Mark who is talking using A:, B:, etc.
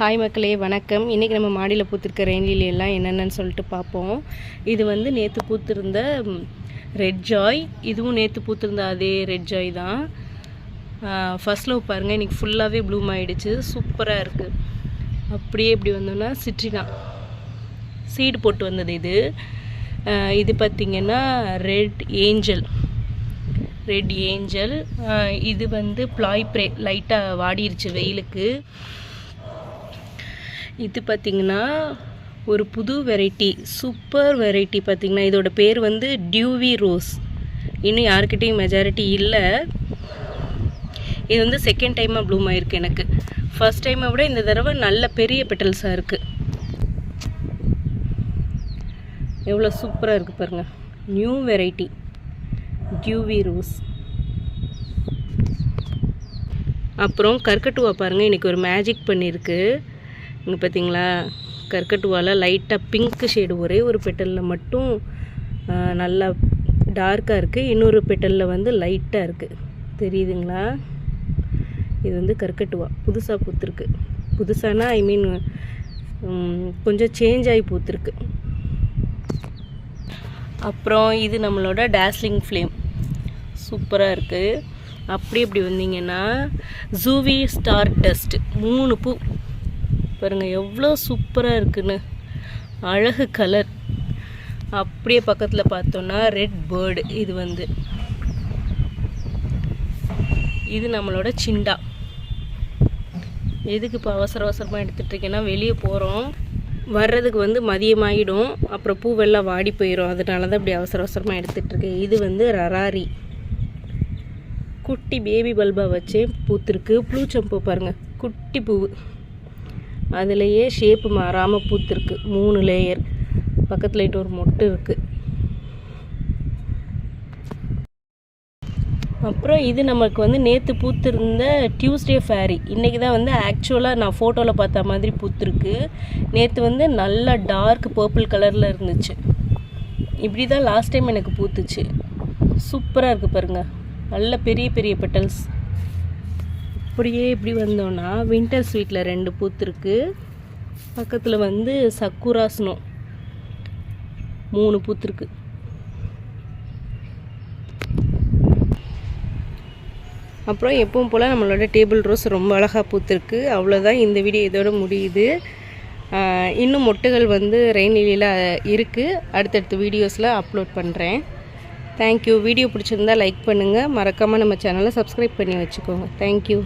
A: Hi மக்களே வணக்கம். இன்றைக்கி நம்ம மாடியில் பூத்திருக்க ரெயின்லிலி எல்லாம் என்னென்னு சொல்லிட்டு பார்ப்போம். இது வந்து நேற்று பூத்திருந்த ரெட் ஜாய் இதுவும் நேற்று பூத்திருந்த அதே ரெட் ஜாய் தான். ஃபர்ஸ்ட் லவ் பாருங்கள் இன்றைக்கி ஃபுல்லாகவே ப்ளூம் ஆகிடுச்சு சூப்பராக இருக்குது அப்படியே இப்படி வந்தோன்னா சிட்ரினா சீடு போட்டு வந்தது இது. இது பார்த்திங்கன்னா ரெட் ஏஞ்சல் ரெட் ஏஞ்சல் இது வந்து ப்ளாய் ப்ரே லைட்டாக வாடிருச்சு வெயிலுக்கு. இது பார்த்திங்கன்னா ஒரு புது வெரைட்டி சூப்பர் வெரைட்டி பார்த்திங்கன்னா இதோட பேர் வந்து டியூவி ரோஸ் இன்னும் யாருக்கிட்டேயும் மெஜாரிட்டி இல்லை. இது வந்து செகண்ட் டைமாக ப்ளூம் ஆயிருக்கு எனக்கு. ஃபர்ஸ்ட் டைமை விட இந்த தடவை நல்ல பெரிய பெட்டல்ஸாக இருக்குது எவ்வளோ சூப்பராக இருக்குது பாருங்கள் நியூ வெரைட்டி டியூவி ரோஸ் அப்புறம் கற்கட்டுவா பாருங்கள் இன்றைக்கி ஒரு மேஜிக் பண்ணியிருக்கு இங்கே பார்த்தீங்களா கற்கட்டுவால் லைட்டாக பிங்க் ஷேடு ஒரே ஒரு பெட்டலில் மட்டும் நல்லா டார்க்காக இருக்குது இன்னொரு பெட்டலில் வந்து லைட்டாக இருக்குது தெரியுதுங்களா? இது வந்து கற்கட்டுவா புதுசாக பூத்துருக்கு. புதுசானா ஐ மீன் கொஞ்சம் சேஞ்ச் ஆகி பூத்துருக்கு. அப்புறம் இது நம்மளோட டேஸ்லிங் ஃப்ளேம் சூப்பராக இருக்குது அப்படி இப்படி வந்தீங்கன்னா ஜூவி ஸ்டார் டஸ்ட் மூணு பூ பாருங்கள் எவ்வளோ சூப்பராக இருக்குன்னு. அழகு கலர் அப்படியே பக்கத்தில் பார்த்தோன்னா ரெட் பேர்டு இது வந்து. இது நம்மளோட சிண்டா. எதுக்கு இப்போ அவசர அவசரமாக எடுத்துகிட்ருக்கேன்னா வெளியே போகிறோம் வர்றதுக்கு வந்து மதியமாகிடும் அப்புறம் பூவெல்லாம் வாடி போயிடும் அதனால தான் இப்படி அவசர அவசரமாக எடுத்துகிட்ருக்கேன் இது வந்து ரராரி. குட்டி பேபி பல்பா வச்சே பூத்திருக்கு. ப்ளூ சம்பு பாருங்கள் குட்டி பூவு. அதுலேயே ஷேப்பு மாறாமல் பூத்திருக்கு. மூணு லேயர் பக்கத்தில் இட்டு ஒரு மொட்டு இருக்குது அப்புறம் இது நமக்கு வந்து நேற்று பூத்திருந்த டியூஸ்டே ஃபேரி இன்றைக்கி தான் வந்து ஆக்சுவலாக நான் ஃபோட்டோவில் பார்த்த மாதிரி பூத்துருக்கு. நேற்று வந்து நல்லா டார்க் பர்பிள் கலரில் இருந்துச்சு. இப்படி தான் லாஸ்ட் டைம் எனக்கு பூத்துச்சு. சூப்பராக இருக்குது பாருங்கள் நல்ல பெரிய பெரிய பெட்டல்ஸ் அப்படியே இப்படி வந்தோன்னா வின்டர் ஸ்வீட்டில் ரெண்டு பூத்துருக்கு பக்கத்தில் வந்து சக்குரா ஸ்னோ மூணு பூத்திருக்கு அப்புறம் எப்பவும் போல் நம்மளோட டேபிள் ரோஸ் ரொம்ப அழகாக பூத்துருக்கு அவ்வளோதான் இந்த வீடியோ இதோட முடியுது. இன்னும் மொட்டுகள் வந்து ரெயின்விலியில் இருக்குது அடுத்தடுத்த வீடியோஸில் அப்லோட் பண்ணுறேன் தேங்க்யூ வீடியோ பிடிச்சிருந்தா லைக் பண்ணுங்கள் மறக்காமல் நம்ம சேனலை சப்ஸ்கிரைப் பண்ணி வச்சுக்கோங்க. தேங்க்யூ